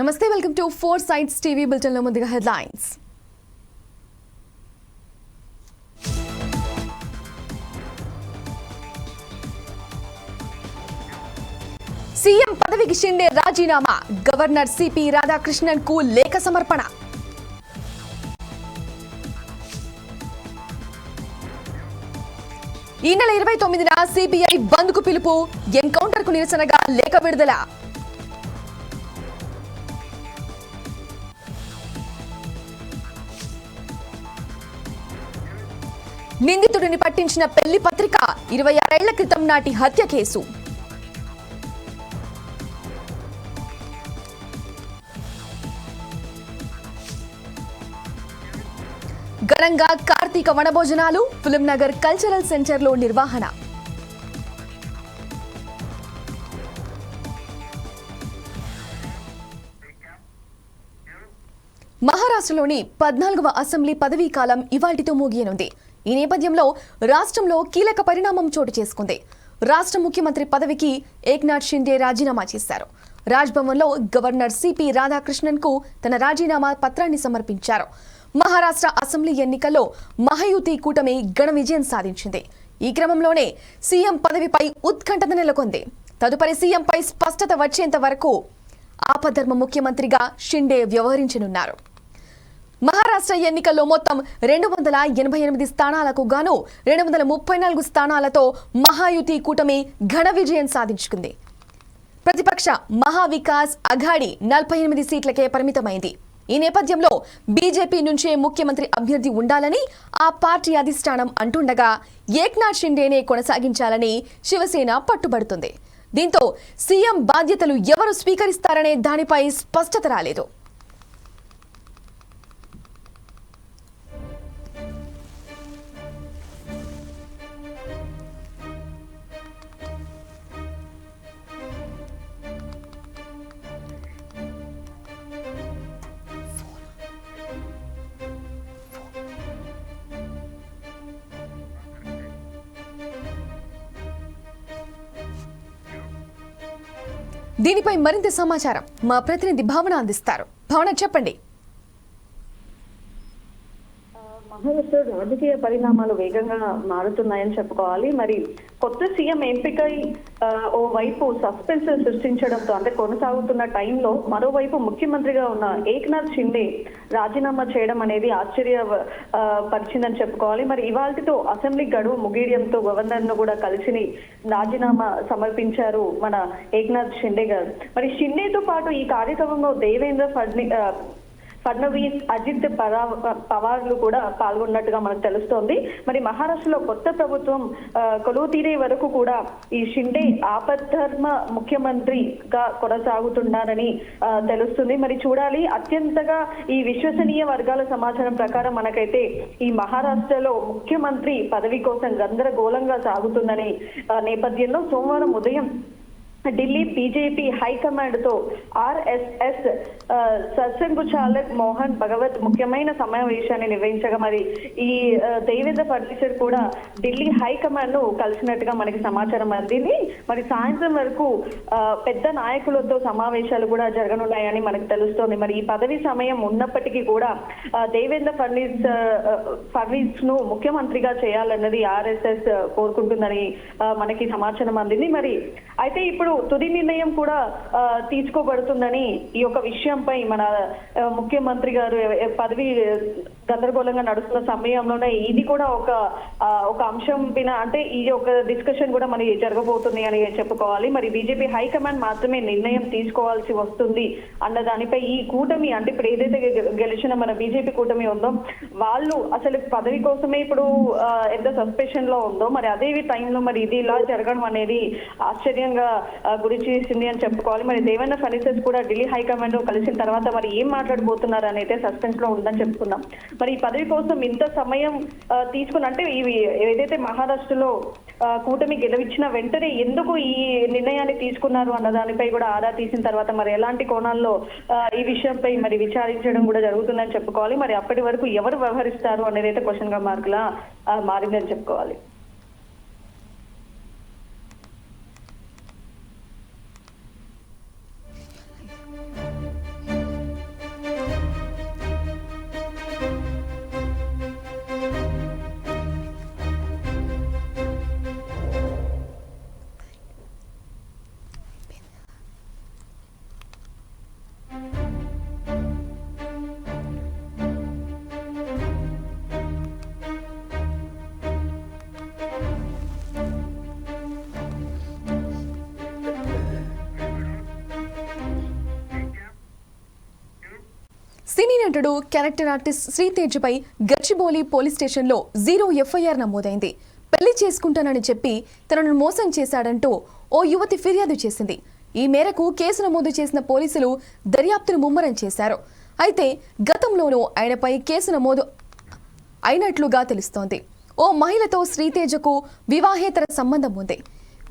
నమస్తే welcome to four sights TV బులెటిన్లో ముందుగా హెడ్లైన్స్. సీఎం పదవికి షిండే రాజీనామా గవర్నర్ సిపి రాధాకృష్ణన్కు లేఖ సమర్పణ. ఈ నెల ఇరవై తొమ్మిదిన సిబిఐ బంద్కు పిలుపు ఎన్కౌంటర్కు నిరసనగా లేఖ విడుదల. నిందితుడిని పట్టించిన పెళ్ళి పత్రిక ఇరవై ఆరేళ్ళ క్రితం నాటి హత్య కేసు. ఘనంగా కార్తీక వనభోజనాలు ఫిలిం నగర్ కల్చరల్ సెంటర్లో నిర్వహణ. మహారాష్ట్రలోని పద్నాలుగవ అసెంబ్లీ పదవీ కాలం ఇవాటితో ముగియనుంది. ఈ నేపథ్యంలో రాష్ట్రంలో కీలక పరిణామం చోటు చేసుకుంది. రాష్ట్ర ముఖ్యమంత్రి పదవికి ఏక్నాథ్ షిండే రాజీనామా చేశారు. రాజ్భవన్లో గవర్నర్ సిపి రాధాకృష్ణన్కు తన రాజీనామా పత్రాన్ని సమర్పించారు. మహారాష్ట్ర అసెంబ్లీ ఎన్నికల్లో మహయుతి కూటమి ఘన విజయం సాధించింది. ఈ క్రమంలోనే సీఎం పదవిపై ఉత్కంఠత నెలకొంది. తదుపరి సీఎంపై స్పష్టత వచ్చేంత వరకు ఆపధర్మ ముఖ్యమంత్రిగా షిండే వ్యవహరించనున్నారు. మహారాష్ట్ర ఎన్నికల్లో మొత్తం రెండు వందల ఎనభై ఎనిమిది స్థానాలకు గాను రెండు వందల ముప్పై నాలుగు స్థానాలతో మహాయుతి కూటమి ఘన విజయం సాధించుకుంది. ప్రతిపక్ష మహావికాస్ అఘాడి నలభై ఎనిమిది సీట్లకే పరిమితమైంది. ఈ నేపథ్యంలో బీజేపీ నుంచే ముఖ్యమంత్రి అభ్యర్థి ఉండాలని ఆ పార్టీ అధిష్టానం అంటుండగా ఏక్నాథ్ షిండేనే కొనసాగించాలని శివసేన పట్టుబడుతుంది. దీంతో సీఎం బాధ్యతలు ఎవరు స్వీకరిస్తారనే దానిపై స్పష్టత రాలేదు. దీనిపై మరింత సమాచారం మా ప్రతినిధి భావన అందిస్తారు. భావన చెప్పండి. మహారాష్ట్ర రాజకీయ పరిణామాలు వేగంగా మారుతున్నాయని చెప్పుకోవాలి. మరి కొత్త సీఎం ఎంపికై ఓ వైపు సస్పెన్స్ సృష్టించడంతో అంటే కొనసాగుతున్న టైంలో మరోవైపు ముఖ్యమంత్రిగా ఉన్న ఏక్నాథ్ షిండే రాజీనామా చేయడం అనేది ఆశ్చర్య పరిచిందని చెప్పుకోవాలి. మరి ఇవాళతో అసెంబ్లీ గడువు ముగియడంతో గవర్నర్ను కూడా కలిసి రాజీనామా సమర్పించారు మన ఏక్నాథ్ షిండే గారు. మరి షిండేతో పాటు ఈ కార్యక్రమంలో దేవేంద్ర ఫడ్ని ఫడ్నవీస్ అజిత్ పవార్లు కూడా పాల్గొన్నట్టుగా మనకు తెలుస్తోంది. మరి మహారాష్ట్రలో కొత్త ప్రభుత్వం కొలువు తీరే వరకు కూడా ఈ షిండే ఆపద్ధర్మ ముఖ్యమంత్రిగా కొనసాగుతున్నారని తెలుస్తుంది. మరి చూడాలి అత్యంతగా ఈ విశ్వసనీయ వర్గాల సమాచారం ప్రకారం మనకైతే ఈ మహారాష్ట్రలో ముఖ్యమంత్రి పదవి కోసం గందరగోళంగా సాగుతుందని నేపథ్యంలో సోమవారం ఉదయం ఢిల్లీ బీజేపీ హైకమాండ్తో ఆర్ఎస్ఎస్ ఆ, సత్సంగుచాలక్ మోహన్ భగవత్ ముఖ్యమైన సమావేశాన్ని నిర్వహించగా మరి ఈ దేవేంద్ర ఫర్నిచర్ కూడా ఢిల్లీ హైకమాండ్ను కలిసినట్టుగా మనకి సమాచారం అందింది. మరి సాయంత్రం వరకు పెద్ద నాయకులతో సమావేశాలు కూడా జరగనున్నాయని మనకు తెలుస్తోంది. మరి ఈ పదవి సమయం ఉన్నప్పటికీ కూడా దేవేంద్ర ఫడ్నీస్ ఆ, ఫడ్నీస్ను ముఖ్యమంత్రిగా చేయాలన్నది ఆర్ఎస్ఎస్ కోరుకుంటుందని మనకి సమాచారం అందింది. మరి అయితే ఇప్పుడు తుది నిర్ణయం కూడా ఆ, తీసుకోబడుతుందని ఈ యొక్క విషయంపై మన ముఖ్యమంత్రి గారు పదవి గందరగోళంగా నడుస్తున్న సమయంలోనే ఇది కూడా ఒక ఒక అంశం పైన అంటే ఈ ఒక డిస్కషన్ కూడా మనకి జరగబోతుంది అని చెప్పుకోవాలి. మరి బీజేపీ హైకమాండ్ మాత్రమే నిర్ణయం తీసుకోవాల్సి వస్తుంది అన్న దానిపై ఈ కూటమి అంటే ఇప్పుడు ఏదైతే గె- గెలిచిన మన బీజేపీ కూటమి ఉందో వాళ్ళు అసలు పదవి కోసమే ఇప్పుడు ఎంత సస్పెషన్లో ఉందో మరి అదే టైంలో మరి ఇది ఇలా జరగడం అనేది ఆశ్చర్యంగా గురి చేసింది అని చెప్పుకోవాలి. మరి దేవన్న ఫర్నిసెస్ కూడా ఢిల్లీ హైకమాండ్ కలిసిన తర్వాత మరి ఏం మాట్లాడబోతున్నారు అని అయితే సస్పెన్స్లో ఉందని చెప్పుకుందాం. మరి ఈ పదవి కోసం ఇంత సమయం తీసుకుని అంటే ఇవి ఏదైతే మహారాష్ట్రలో ఆ, కూటమి గెలవించిన వెంటనే ఎందుకు ఈ నిర్ణయాన్ని తీసుకున్నారు అన్న దానిపై కూడా ఆరా తీసిన తర్వాత మరి ఎలాంటి కోణాల్లో ఈ విషయంపై మరి విచారించడం కూడా జరుగుతుందని చెప్పుకోవాలి. మరి అప్పటి వరకు ఎవరు వ్యవహరిస్తారు అనేది అయితే క్వశ్చన్గా మార్కులా మారిందని చెప్పుకోవాలి. నటీనటుడు క్యారెక్టర్ ఆర్టిస్ట్ శ్రీతేజ్పై గచ్చిబౌలి పోలీస్ స్టేషన్లో జీరో ఎఫ్ఐఆర్ నమోదైంది. పెళ్ళి చేసుకుంటానని చెప్పి తనను మోసం చేశాడంటూ ఓ యువతి ఫిర్యాదు చేసింది. ఈ మేరకు కేసు నమోదు చేసిన పోలీసులు దర్యాప్తును ముమ్మరం చేశారు. అయితే గతంలోనూ ఆయనపై కేసు నమోదు అయినట్లుగా తెలుస్తోంది. ఓ మహిళతో శ్రీతేజకు వివాహేతర సంబంధం ఉంది.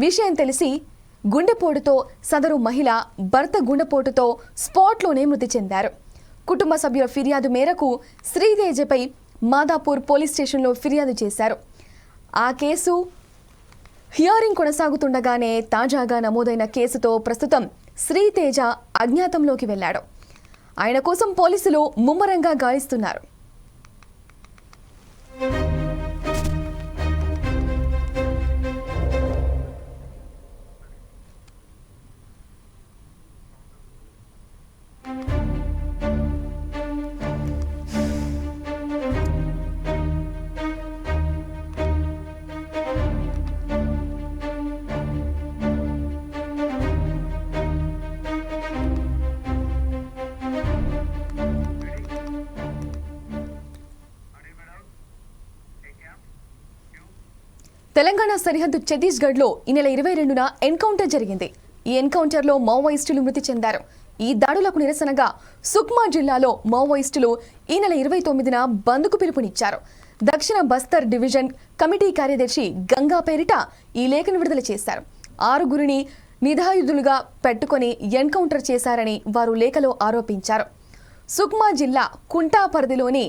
విషయం తెలిసి గుండెపోటుతో సదరు మహిళ భర్త గుండెపోటుతో స్పాట్లోనే మృతి చెందారు. కుటుంబ సభ్యుల ఫిర్యాదు మేరకు శ్రీదేజపై మాదాపూర్ పోలీస్ స్టేషన్లో ఫిర్యాదు చేశారు. ఆ కేసు హియరింగ్ కొనసాగుతుండగానే తాజాగా నమోదైన కేసుతో ప్రస్తుతం శ్రీతేజ అజ్ఞాతంలోకి వెళ్ళాడు ఆయన కోసం పోలీసులు ముమ్మరంగా గాలిస్తున్నారు. తెలంగాణ సరిహద్దు ఛత్తీస్గఢ్లో ఈ నెల ఇరవై రెండున ఎన్కౌంటర్ జరిగింది. ఈ ఎన్కౌంటర్లో మావోయిస్టులు మృతి చెందారు. ఈ దాడులకు నిరసనగా సుక్మా జిల్లాలో మావోయిస్టులు ఈ నెల ఇరవై తొమ్మిదిన బంద్కు పిలుపునిచ్చారు. దక్షిణ బస్తర్ డివిజన్ కమిటీ కార్యదర్శి గంగా పేరిట ఈ లేఖను విడుదల చేశారు. ఆరుగురిని నిధాయుధులుగా పెట్టుకొని ఎన్కౌంటర్ చేశారని వారు లేఖలో ఆరోపించారు. సుక్మా జిల్లా కుంటా పరిధిలోని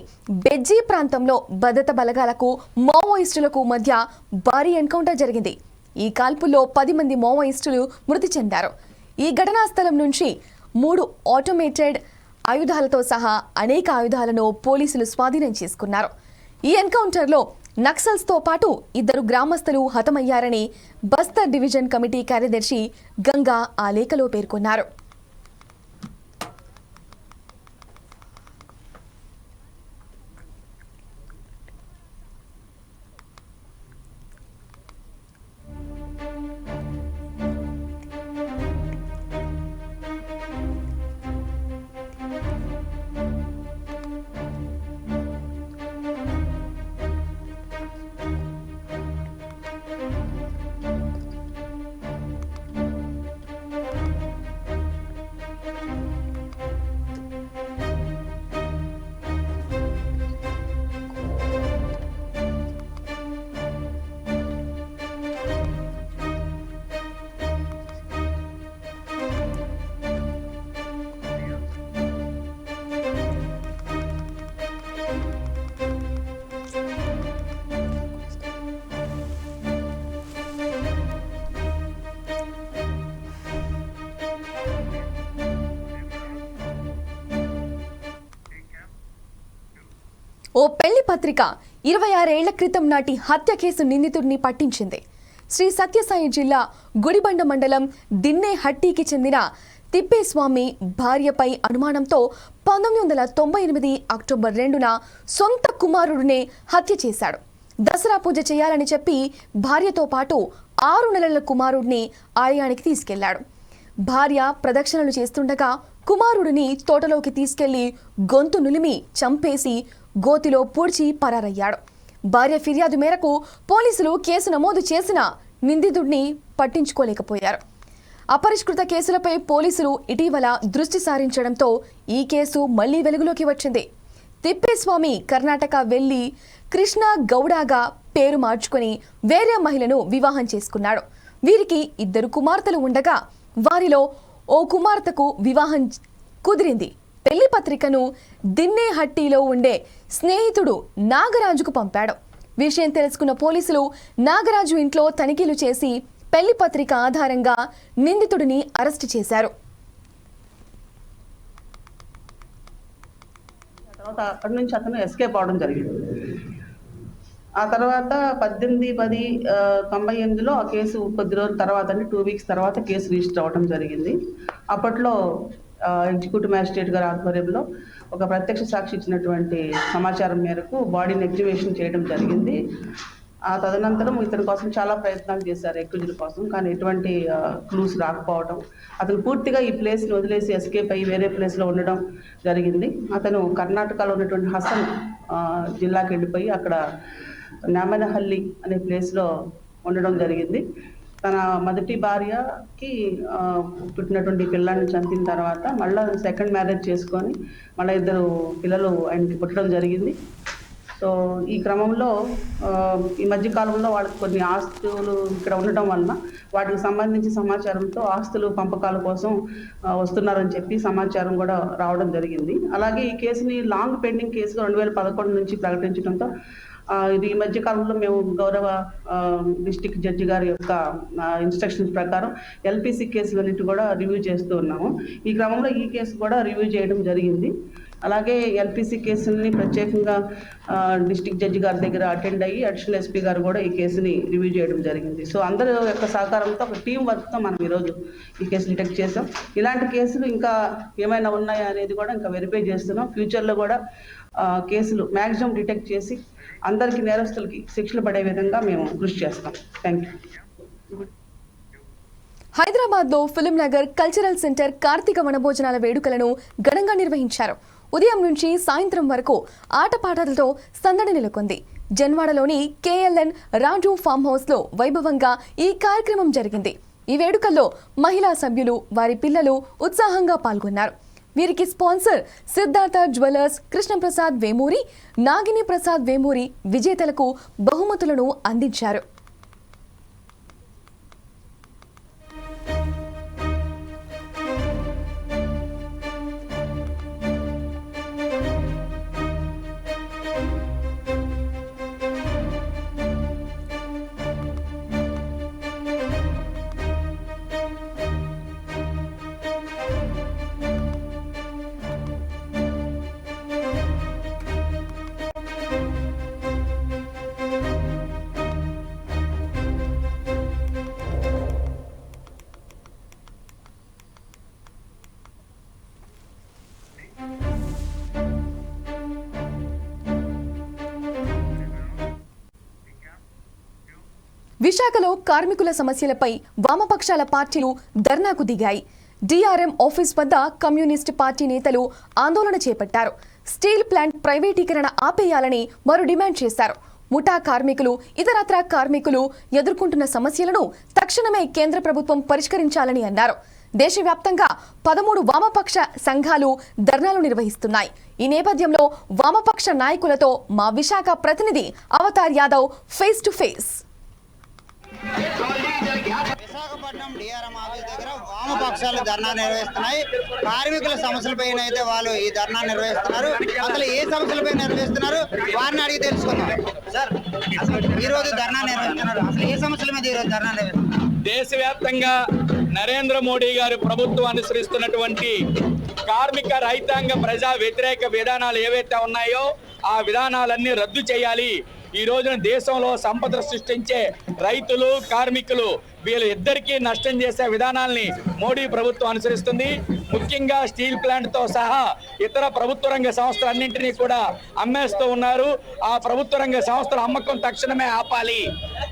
బెజ్జీ ప్రాంతంలో భద్రత బలగాలకు మావోయిస్టులకు మధ్య భారీ ఎన్కౌంటర్ జరిగింది. ఈ కాల్పుల్లో పది మంది మావోయిస్టులు మృతి చెందారు. ఈ ఘటనా స్థలం నుంచి మూడు ఆటోమేటెడ్ ఆయుధాలతో సహా అనేక ఆయుధాలను పోలీసులు స్వాధీనం చేసుకున్నారు. ఈ ఎన్కౌంటర్లో నక్సల్స్తో పాటు ఇద్దరు గ్రామస్తులు హతమయ్యారని బస్తర్ డివిజన్ కమిటీ కార్యదర్శి గంగా ఆ లేఖలో పేర్కొన్నారు. ఓ పెళ్ళి పత్రిక ఇరవై ఆరేళ్ళ క్రితం నాటి హత్య కేసు నిందితుడిని పట్టించింది. శ్రీ సత్యసాయి జిల్లా గుడిబండ మండలం దిన్నేహట్టికి చెందిన తిప్పేస్వామి భార్యపై అనుమానంతో పంతొమ్మిది వందల తొంభై ఎనిమిది అక్టోబర్ రెండున సొంత కుమారుడినే హత్య చేశాడు. దసరా పూజ చేయాలని చెప్పి భార్యతో పాటు ఆరు నెలల కుమారుడిని ఆలయానికి తీసుకెళ్ళాడు. భార్య ప్రదక్షిణలు చేస్తుండగా కుమారుడిని తోటలోకి తీసుకెళ్ళి గొంతు నులిమి చంపేసి గోతిలో పూడ్చి పరారయ్యాడు. భార్య ఫిర్యాదు మేరకు పోలీసులు కేసు నమోదు చేసిన నిందితుడిని పట్టించుకోలేకపోయారు. అపరిష్కృత కేసులపై పోలీసులు ఇటీవల దృష్టి సారించడంతో ఈ కేసు మళ్ళీ వెలుగులోకి వచ్చింది. తిప్పేస్వామి కర్ణాటక వెళ్ళి కృష్ణ గౌడాగా పేరు మార్చుకొని వేరే మహిళను వివాహం చేసుకున్నాడు. వీరికి ఇద్దరు కుమార్తెలు ఉండగా వారిలో ఓ కుమార్తెకు వివాహం కుదిరింది. పెళ్ళి పత్రికను దిన్నేహట్టిలో ఉండే స్నేహితుడు నాగరాజుకు పంపాడు. విషయం తెలుసుకున్న పోలీసులు నాగరాజు ఇంట్లో తనిఖీలు చేసి పెళ్ళి పత్రిక ఆధారంగా నిందితుడిని అరెస్టు చేశారు. తర్వాత అక్కడి నుంచి అతను ఎస్కేప్ అవడం జరిగింది. ఆ తర్వాత పద్దెనిమిది పది తొంభై ఎనిమిదిలో ఆ కేసు కొద్ది రోజుల తర్వాత అంటే టూ వీక్స్ తర్వాత కేసు రిజిస్టర్ అవ్వడం జరిగింది. అప్పట్లో ఎగ్జిక్యూటివ్ మ్యాజిస్ట్రేట్ గారి ఆధ్వర్యంలో ఒక ప్రత్యక్ష సాక్షి ఇచ్చినటువంటి సమాచారం మేరకు బాడీని ఎగ్జిబిషన్ చేయడం జరిగింది. ఆ తదనంతరం ఇతని కోసం చాలా ప్రయత్నాలు చేశారు ఎక్విజుల కోసం కానీ ఎటువంటి క్లూస్ రాకపోవడం అతను పూర్తిగా ఈ ప్లేస్ని వదిలేసి ఎస్కేప్ అయ్యి వేరే ప్లేస్లో ఉండడం జరిగింది. అతను కర్ణాటకలో ఉన్నటువంటి హసన్ జిల్లాకి వెళ్ళిపోయి అక్కడ నామనహల్లి అనే ప్లేస్లో ఉండడం జరిగింది. తన మొదటి భార్యకి పుట్టినటువంటి పిల్లాన్ని చంపిన తర్వాత మళ్ళీ సెకండ్ మ్యారేజ్ చేసుకొని మళ్ళీ ఇద్దరు పిల్లలు ఆయనకి పుట్టడం జరిగింది. సో ఈ క్రమంలో ఈ మధ్య కాలంలో వాళ్ళకి కొన్ని ఆస్తులు ఇక్కడ ఉండటం వలన వాటికి సంబంధించి సమాచారంతో ఆస్తులు పంపకాల కోసం వస్తున్నారని చెప్పి సమాచారం కూడా రావడం జరిగింది. అలాగే ఈ కేసుని లాంగ్ పెండింగ్ కేసుగా రెండు వేల పదకొండు నుంచి ప్రకటించడంతో ఇది ఈ మధ్య కాలంలో మేము గౌరవ డిస్టిక్ జడ్జి గారి యొక్క ఇన్స్ట్రక్షన్స్ ప్రకారం ఎల్పిసి కేసులన్నిటి కూడా రివ్యూ చేస్తూ ఉన్నాము. ఈ క్రమంలో ఈ కేసు కూడా రివ్యూ చేయడం జరిగింది. అలాగే ఎల్పిసి కేసుల్ని ప్రత్యేకంగా డిస్టిక్ జడ్జి గారి దగ్గర అటెండ్ అయ్యి అడిషనల్ ఎస్పీ గారు కూడా ఈ కేసుని రివ్యూ చేయడం జరిగింది. సో అందరి యొక్క సహకారంతో ఒక టీం వర్క్తో మనం ఈరోజు ఈ కేసు డిటెక్ట్ చేసాం ఇలాంటి కేసులు ఇంకా ఏమైనా ఉన్నాయా అనేది కూడా ఇంకా వెరిఫై చేస్తున్నాం. ఫ్యూచర్లో కూడా కేసులు మ్యాక్సిమం డిటెక్ట్ చేసి అందరికీ నేరస్తులకి శిక్షలు పడే విధంగా మేము కృషి చేస్తాం. థ్యాంక్ యూ హైదరాబాద్లో Film Nagar cultural centre Karthika వనభోజనాల వేడుకలను ఘనంగా నిర్వహించారు. ఉదయం నుంచి సాయంత్రం వరకు ఆటపాటలతో సందడి నెలకొంది. జన్వాడలోని కేఎల్ఎన్ రాజు ఫామ్ హౌస్లో వైభవంగా ఈ కార్యక్రమం జరిగింది. ఈ వేడుకల్లో మహిళా సభ్యులు వారి పిల్లలు ఉత్సాహంగా పాల్గొన్నారు. వీరికి స్పాన్సర్ సిద్ధార్థ జ్యువెలర్స్ కృష్ణప్రసాద్ వేమూరి నాగిని ప్రసాద్ వేమూరి విజేతలకు బహుమతులను అందించారు. విశాఖలో కార్మికుల సమస్యలపై వామపక్షాల పార్టీలు ధర్నాకు దిగాయి. డిఆర్ఎం ఆఫీస్ వద్ద కమ్యూనిస్ట్ పార్టీ నేతలు ఆందోళన చేపట్టారు. స్టీల్ ప్లాంట్ ప్రైవేటీకరణ ఆపేయాలని మరో డిమాండ్ చేశారు. ముఠా కార్మికులు ఇతరత్ర కార్మికులు ఎదుర్కొంటున్న సమస్యలను తక్షణమే కేంద్ర ప్రభుత్వం పరిష్కరించాలని అన్నారు. దేశవ్యాప్తంగా పదమూడు వామపక్ష సంఘాలు ధర్నాలు నిర్వహిస్తున్నాయి. ఈ నేపథ్యంలో వామపక్ష నాయకులతో మా విశాఖ ప్రతినిధి Avatar Yadav face to face Visakhapatnam DRM office దగ్గర వామపక్షాలు ధర్నా నిర్వహిస్తున్నాయి. కార్మికుల సమస్యలపైన అయితే వాళ్ళు ఈ ధర్నా నిర్వహిస్తున్నారు. అసలు ఏ సమస్యలపై నిర్వహిస్తున్నారు? వారిని అడిగి తెలుసుకుందాం. సార్ అసలు ఈ రోజు ధర్నా నిర్వహిస్తున్నారు. అసలు ఏ సమస్యల మీద ఈరోజు ధర్నా నిర్వహిస్తున్నారు? దేశవ్యాప్తంగా నరేంద్ర మోడీ గారు ప్రభుత్వం అనుసరిస్తున్నటువంటి కార్మిక రైతాంగ ప్రజా వ్యతిరేక విధానాలు ఏవైతే ఉన్నాయో ఆ విధానాలన్నీ రద్దు చేయాలి. ఈ రోజున దేశంలో సంపద సృష్టించే రైతులు కార్మికులు వీళ్ళు ఇద్దరికీ నష్టం చేసే విధానాల్ని మోడీ ప్రభుత్వం అనుసరిస్తుంది. ముఖ్యంగా స్టీల్ ప్లాంట్తో సహా ఇతర ప్రభుత్వ రంగ సంస్థలన్నింటినీ కూడా అమ్మేస్తూ ఉన్నారు. ఆ ప్రభుత్వ రంగ సంస్థల అమ్మకం తక్షణమే ఆపాలి.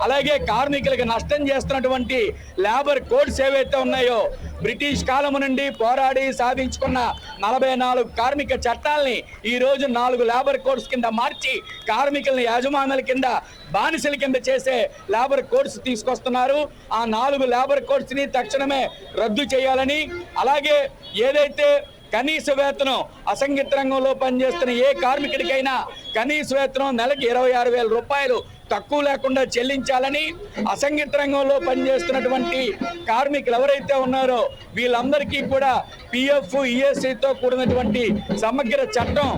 అలాగే కార్మికులకు నష్టం చేస్తున్నటువంటి లేబర్ కోడ్స్ ఏవైతే ఉన్నాయో బ్రిటిష్ కాలం నుండి పోరాడి సాధించుకున్న నలభై నాలుగు కార్మిక చట్టాల్ని ఈ రోజు నాలుగు లేబర్ కోడ్స్ కింద మార్చి కార్మికులను యాజమాన్యాల కింద బానిసల కింద చేసే లేబర్ కోడ్స్ తీసుకొస్తున్నారు. ఆ ఆ నాలుగు లేబర్ కోడ్స్ని తక్షణమే రద్దు చేయాలని అలాగే ఏదైతే కనీస వేతనం అసంఘిత రంగంలో పనిచేస్తున్న ఏ కార్మికుడికైనా కనీస వేతనం నెలకి ఇరవై ఆరు వేల రూపాయలు తక్కువ లేకుండా చెల్లించాలని అసంఘిత రంగంలో పనిచేస్తున్నటువంటి కార్మికులు ఎవరైతే ఉన్నారో వీళ్ళందరికీ కూడా పిఎఫ్ ఈఎస్ఐతో కూడినటువంటి సమగ్ర చట్టం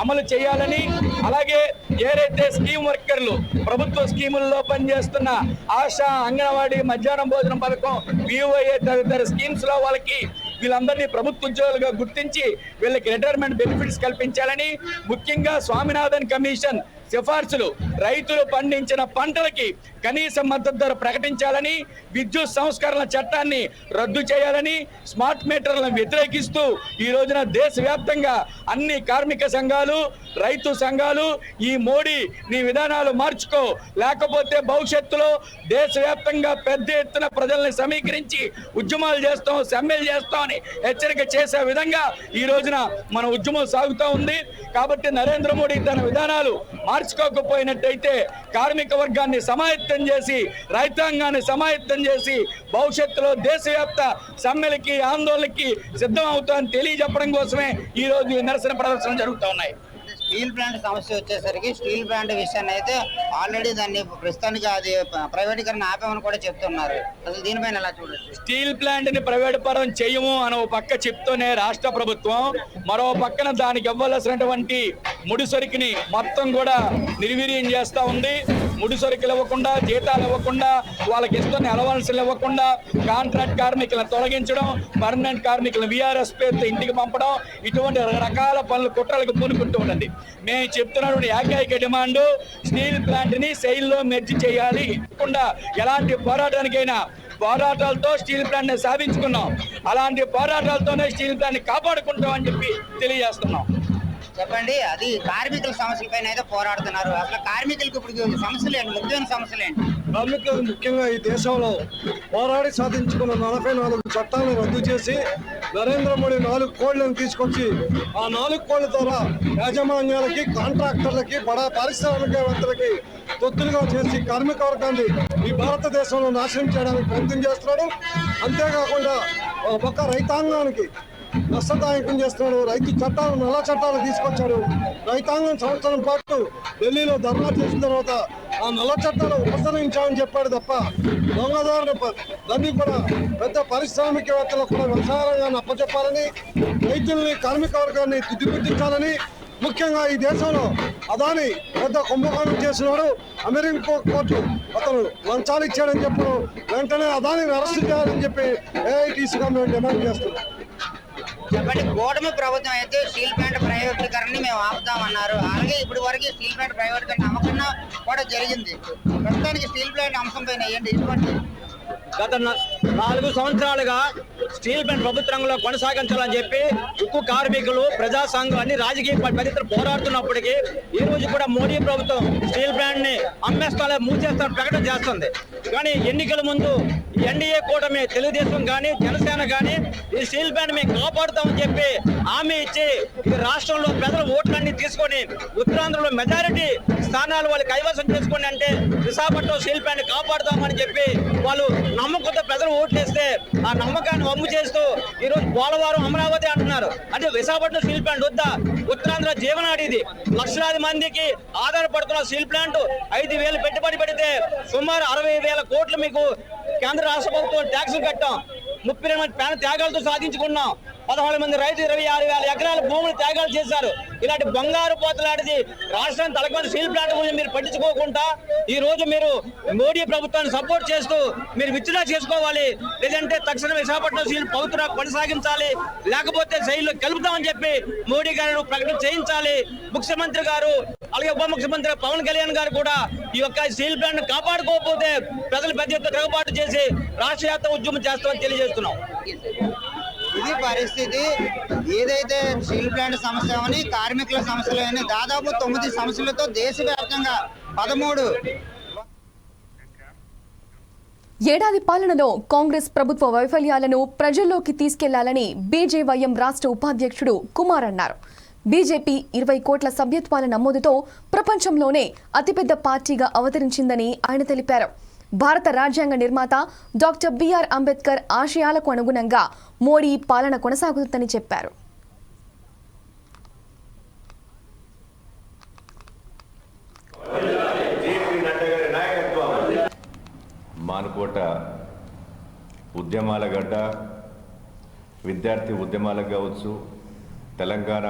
అమలు చేయాలని అలాగే ఏదైతే స్కీమ్ వర్కర్లు ప్రభుత్వ స్కీముల్లో పనిచేస్తున్న ఆశా అంగన్వాడీ మధ్యాహ్నం భోజనం పథకం విఓఏ తదితర స్కీమ్స్లో వాళ్ళకి వీళ్ళందరినీ ప్రభుత్వ ఉద్యోగులుగా గుర్తించి వీళ్ళకి రిటైర్మెంట్ బెనిఫిట్స్ కల్పించాలని ముఖ్యంగా స్వామినాథన్ కమిషన్ సిఫార్సులు రైతులు పండించిన పంటలకి కనీస మద్దతు ధర ప్రకటించాలని విద్యుత్ సంస్కరణ చట్టాన్ని రద్దు చేయాలని స్మార్ట్ మీటర్లను వ్యతిరేకిస్తూ ఈ రోజున దేశవ్యాప్తంగా అన్ని కార్మిక సంఘాలు రైతు సంఘాలు ఈ మోడీ నీ విధానాలు మార్చుకో. లేకపోతే భవిష్యత్తులో దేశవ్యాప్తంగా పెద్ద ఎత్తున ప్రజల్ని సమీకరించి ఉద్యమాలు చేస్తాం సమ్మెలు చేస్తాం అని హెచ్చరిక చేసే విధంగా ఈ రోజున మన ఉద్యమం సాగుతూ ఉంది. కాబట్టి నరేంద్ర మోడీ తన విధానాలు మార్చుకోకపోయినట్టయితే కార్మిక వర్గాన్ని సమాయత్తం చేసి రైతాంగాన్ని సమాయత్తం చేసి భవిష్యత్తులో దేశవ్యాప్త సమ్మెలకి ఆందోళనకి సిద్ధం అవుతామని తెలియజెప్పడం కోసమే ఈ రోజు ఈ నిరసన ప్రదర్శన జరుగుతూ ఉన్నాయి. స్టీల్ ప్లాంట్ సమస్య వచ్చేసరికి స్టీల్ ప్లాంట్ విషయాన్ని అయితే ఆల్రెడీ దాన్ని ప్రస్తుతానికి అది ప్రైవేటీకరణ ఆపామని కూడా చెప్తున్నారు. అసలు దీనిపైన ఎలా చూడొచ్చు? స్టీల్ ప్లాంట్ని ప్రైవేట్ పరం చేయము అని ఒక పక్క చెప్తూనే రాష్ట్ర ప్రభుత్వం మరో పక్కన దానికి ఇవ్వాల్సినటువంటి ముడిసరికిని మొత్తం కూడా నిర్వీర్యం చేస్తూ ఉంది. ముడిసరుకులు ఇవ్వకుండా జీతాలు ఇవ్వకుండా వాళ్ళకి ఇస్తున్న అలవన్సులు ఇవ్వకుండా కాంట్రాక్ట్ కార్మికులను తొలగించడం పర్మనెంట్ కార్మికులను విఆర్ఎస్ పేరుతో ఇంటికి పంపడం ఇటువంటి రకరకాల పనులు కుట్రలకు పూనుకుంటూ ఉండండి మేము చెప్తున్నటువంటి ఏకైక డిమాండ్ స్టీల్ ప్లాంట్ని సెయిల్లో మెర్జి చేయాలి. కాకుండా ఎలాంటి పోరాటానికైనా పోరాటాలతో స్టీల్ ప్లాంట్ని సాధించుకున్నాం. అలాంటి పోరాటాలతోనే స్టీల్ ప్లాంట్ని కాపాడుకుంటాం అని చెప్పి తెలియజేస్తున్నాం. చెప్పండి అది కార్మికుల సమస్యలపైన అయితే పోరాడుతున్నారు. అసలు కార్మికులకు ఇప్పుడు సమస్యలు ఏంటి? ముఖ్యమైన సమస్యలు ఏంటి? కార్మికులు ముఖ్యంగా ఈ దేశంలో పోరాడి సాధించుకున్న నలభై నాలుగు చట్టాలను రద్దు చేసి నరేంద్ర మోడీ నాలుగు కోళ్ళను తీసుకొచ్చి ఆ నాలుగు కోళ్ళ ద్వారా యాజమాన్యాలకి కాంట్రాక్టర్లకి బడా పారిశ్రామికవేత్తలకి తొత్తులుగా చేసి కార్మిక వర్గాన్ని ఈ భారతదేశంలో నాశనం చేయడానికి ప్రయత్నం చేస్తున్నాడు. అంతేకాకుండా ఒక రైతాంగానికి నష్టదాయకం చేస్తున్నాడు. రైతు చట్టాలు నల్ల చట్టాలు తీసుకొచ్చాడు. రైతాంగం సంవత్సరం పాటు ఢిల్లీలో ధర్నా చేసిన తర్వాత ఆ నల్ల చట్టాలు ఉపసంహరించామని చెప్పాడు తప్ప దొంగదారులు దాన్ని కూడా పెద్ద పారిశ్రామికవేత్తలకు కూడా వ్యవసాయ రంగాన్ని అప్పచెప్పాలని రైతుల్ని కార్మిక వర్గాన్ని తుదిపుట్టించాలని ముఖ్యంగా ఈ దేశంలో అదాని పెద్ద కుంభకోణం చేస్తున్నాడు అమెరికా కోర్టు అతను లంచాలు ఇచ్చాడని చెప్పడం. వెంటనే అదానిని అరెస్ట్ చేయాలని చెప్పి ఏఐటీసీగా మేము డిమాండ్ చేస్తున్నాం చెప్పండి కూటమి ప్రభుత్వం అయితే స్టీల్ ప్లాంట్ ప్రైవేటీకరణ మేము ఆపుతామన్నారు. అలాగే ఇప్పటి వరకు స్టీల్ ప్లాంట్ ప్రైవేటీకరణ అమ్మకుండా కూడా జరిగింది. ప్రస్తుతానికి స్టీల్ ప్లాంట్ అంశం పైన ఏంటి ఇటువంటి గత నాలుగు సంవత్సరాలుగా స్టీల్ ప్లాంట్ ప్రభుత్వ రంగంలో కొనసాగించాలని చెప్పి ఉక్కు కార్మికులు ప్రజా సంఘం అన్ని రాజకీయ పరిస్థితులు పోరాడుతున్నప్పటికీ ఈ రోజు కూడా మోడీ ప్రభుత్వం స్టీల్ ప్లాంట్ని అమ్మేస్తా మూసేస్తా ప్రకటన చేస్తుంది. కానీ ఎన్నికల ముందు ఎన్డీఏ కూటమి తెలుగుదేశం కానీ జనసేన కానీ ఈ స్టీల్ ప్లాంట్ మేము కాపాడుతామని చెప్పి హామీ ఇచ్చి ఈ రాష్ట్రంలో ప్రజల ఓట్లన్నీ తీసుకొని ఉత్తరాంధ్రలో మెజారిటీ స్థానాలు వాళ్ళు కైవసం చేసుకుని అంటే విశాఖపట్నం స్టీల్ ప్లాంట్ కాపాడుతామని చెప్పి వాళ్ళు నమ్మకంతో ప్రజలు ఓట్లేస్తే ఆ నమ్మకాన్ని వమ్ము చేస్తూ ఈరోజు పోలవరం అమరావతి అంటున్నారు. అంటే విశాఖపట్నం స్టీల్ ప్లాంట్ వద్దా? ఉత్తరాంధ్ర జీవనాడి ఇది. లక్షలాది మందికి ఆధారపడుతున్న స్టీల్ ప్లాంట్ ఐదు వేలు పెట్టుబడి పెడితే సుమారు అరవై వేల కోట్లు మీకు కేంద్ర రాష్ట్ర ప్రభుత్వం ట్యాక్సులు కట్టాం. ముప్పై రెండు మంది ప్యాన్ త్యాగాలతో సాధించుకున్నాం. పదహారు మంది రైతు ఇరవై ఆరు వేల ఎకరాల భూములు త్యాగాలు చేశారు. ఇలాంటి బంగారు పోతలాంటిది రాష్ట్రాన్ని తలకొని స్టీల్ ప్లాంట్ గురించి మీరు పట్టించుకోకుండా ఈ రోజు మీరు మోడీ ప్రభుత్వాన్ని సపోర్ట్ చేస్తూ మీరు విత్డ్రా చేసుకోవాలి. లేదంటే తక్షణం విశాఖపట్నం స్టీల్ పవిత్ర కొనసాగించాలి. లేకపోతే శైలిలో కలుపుతామని చెప్పి మోడీ గారు ప్రకటన చేయించాలి. ముఖ్యమంత్రి గారు అలాగే ఉప ముఖ్యమంత్రి పవన్ కళ్యాణ్ గారు కూడా ఈ యొక్క స్టీల్ ప్లాంట్ కాపాడుకోకపోతే ప్రజలు పెద్ద ఎత్తున తిరుగుబాటు చేసి రాష్ట్ర వ్యాప్త ఉద్యమం చేస్తామని తెలియజేస్తున్నాం. ఇది పరిస్థితి. ఏదైతే స్టీల్ ప్లాంట్ సమస్య అని కార్మికుల సమస్యలు అని దాదాపు తొమ్మిది సమస్యలతో దేశవ్యాప్తంగా పదమూడు. ఏడాది పాలనలో కాంగ్రెస్ ప్రభుత్వ వైఫల్యాలను ప్రజల్లోకి తీసుకెళ్ళాలని బీజేవైఎం రాష్ట్ర ఉపాధ్యక్షుడు కుమార్ అన్నారు. బీజేపీ ఇరవై కోట్ల సభ్యత్వాల నమోదుతో ప్రపంచంలోనే అతిపెద్ద పార్టీగా అవతరించిందని ఆయన తెలిపారు. భారత రాజ్యాంగ నిర్మాత డాక్టర్ బిఆర్ అంబేద్కర్ ఆశయాలకు అనుగుణంగా మోడీ పాలన కొనసాగుతుందని చెప్పారు. మానుకోట ఉద్యమాల గడ్డ విద్యార్థి ఉద్యమాలకు కావచ్చు తెలంగాణ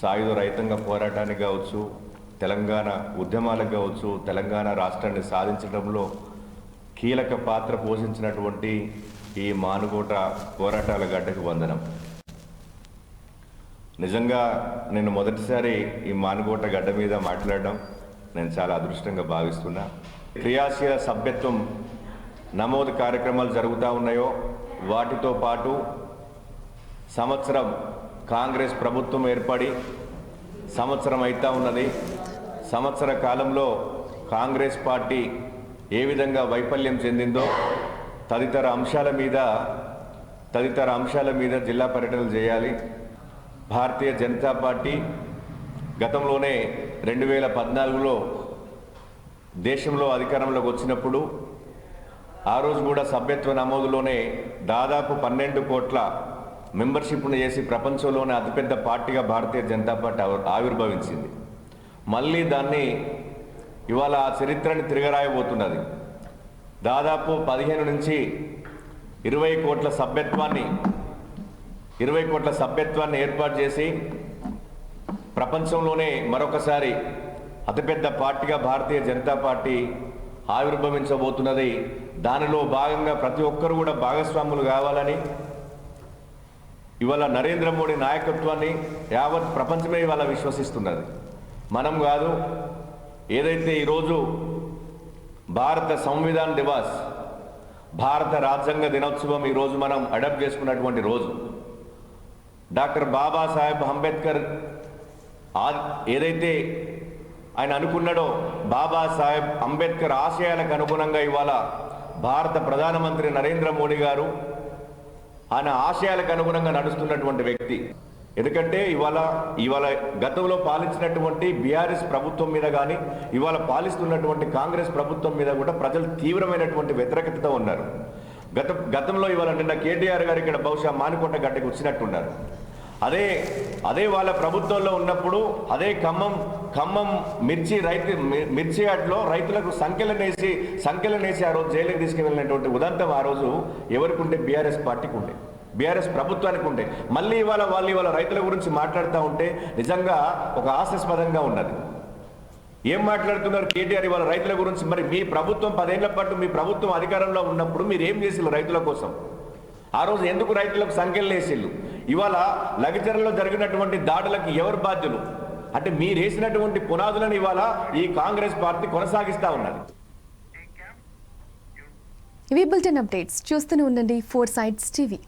సాయుధ రైతంగ పోరాటానికి కావచ్చు తెలంగాణ ఉద్యమాలకు కావచ్చు తెలంగాణ రాష్ట్రాన్ని సాధించడంలో కీలక పాత్ర పోషించినటువంటి ఈ మానుకోట పోరాటాల గడ్డకు వందనం. నిజంగా నేను మొదటిసారి ఈ మానుకోట గడ్డ మీద మాట్లాడడం నేను చాలా అదృష్టంగా భావిస్తున్నా. క్రియాశీల సభ్యత్వం నమోదు కార్యక్రమాలు జరుగుతూ ఉన్నాయో వాటితో పాటు సంవత్సరం కాంగ్రెస్ ప్రభుత్వం ఏర్పడి సంవత్సరం అయితా ఉన్నది. సంవత్సర కాలంలో కాంగ్రెస్ పార్టీ ఏ విధంగా వైఫల్యం చెందిందో తదితర అంశాల మీద తదితర అంశాల మీద జిల్లా పర్యటనలు చేయాలి. భారతీయ జనతా పార్టీ గతంలోనే రెండు వేల పద్నాలుగులో దేశంలో అధికారంలోకి వచ్చినప్పుడు ఆ రోజు కూడా సభ్యత్వ నమోదులోనే దాదాపు పన్నెండు కోట్ల మెంబర్షిప్ను చేసి ప్రపంచంలోనే అతిపెద్ద పార్టీగా భారతీయ జనతా పార్టీ ఆవిర్భవించింది. మళ్ళీ దాన్ని ఇవాళ ఆ చరిత్రని తిరగరాయబోతున్నది. దాదాపు పదిహేను నుంచి ఇరవై కోట్ల సభ్యత్వాన్ని ఇరవై కోట్ల సభ్యత్వాన్ని ఏర్పాటు చేసి ప్రపంచంలోనే మరొకసారి అతిపెద్ద పార్టీగా భారతీయ జనతా పార్టీ ఆవిర్భవించబోతున్నది. దానిలో భాగంగా ప్రతి ఒక్కరు కూడా భాగస్వాములు కావాలని ఇవాళ నరేంద్ర మోడీ నాయకత్వాన్ని యావత్ ప్రపంచమే ఇవాళ విశ్వసిస్తున్నది. మనం కాదు ఏదైతే ఈరోజు భారత సంవిధాన్ దివాస్ భారత రాజ్యాంగ దినోత్సవం ఈరోజు మనం అడాప్ట్ చేసుకున్నటువంటి రోజు డాక్టర్ బాబాసాహెబ్ అంబేద్కర్ ఆ- ఏదైతే ఆయన అనుకున్నాడో బాబాసాహెబ్ అంబేద్కర్ ఆశయాలకు అనుగుణంగా ఇవాళ భారత ప్రధానమంత్రి నరేంద్ర మోడీ గారు ఆయన ఆశయాలకు అనుగుణంగా నడుస్తున్నటువంటి వ్యక్తి. ఎందుకంటే ఇవాళ ఇవాళ గతంలో పాలించినటువంటి బీఆర్ఎస్ ప్రభుత్వం మీద కానీ ఇవాళ పాలిస్తున్నటువంటి కాంగ్రెస్ ప్రభుత్వం మీద కూడా ప్రజలు తీవ్రమైనటువంటి వ్యతిరేకతతో ఉన్నారు. గత గతంలో ఇవాళ నిన్న కేటీఆర్ గారు ఇక్కడ బహుశా మానికొండ గడ్డకి వచ్చినట్టున్నారు. అదే అదే వాళ్ళ ప్రభుత్వంలో ఉన్నప్పుడు అదే ఖమ్మం ఖమ్మం మిర్చి రైతు మిర్చి యార్డ్లో రైతులకు సంఖ్యలనేసి సంఖ్యలనేసి ఆ రోజు జైలుకి తీసుకువెళ్ళినటువంటి ఉదంతం ఆ రోజు ఎవరికి ఉండే బీఆర్ఎస్ పార్టీకి ఉండే బీఆర్ఎస్ ప్రభుత్వానికి ఉండే మళ్ళీ ఇవాళ వాళ్ళు ఇవాళ రైతుల గురించి మాట్లాడుతూ ఉంటే నిజంగా ఒక ఆశాస్పదంగా ఉన్నది. ఏం మాట్లాడుతున్నారు కేటీఆర్ ఇవాళ రైతుల గురించి? మరి మీ ప్రభుత్వం పదేళ్ళ పాటు మీ ప్రభుత్వం అధికారంలో ఉన్నప్పుడు మీరు ఏం చేసిల్లు రైతుల కోసం? ఆ రోజు ఎందుకు రైతులకు సంఖ్యలు వేసిల్లు ఇవాళ లగచర్లలో జరిగినటువంటి దాడులకు ఎవరు బాధ్యులు? అంటే మీరు వేసినటువంటి పునాదులను ఇవాళ ఈ కాంగ్రెస్ పార్టీ కొనసాగిస్తా ఉన్నది. ఇవి బులెటిన్ అప్డేట్స్. చూస్తూనే ఉండండి ఫోర్ సైడ్స్ టీవీ.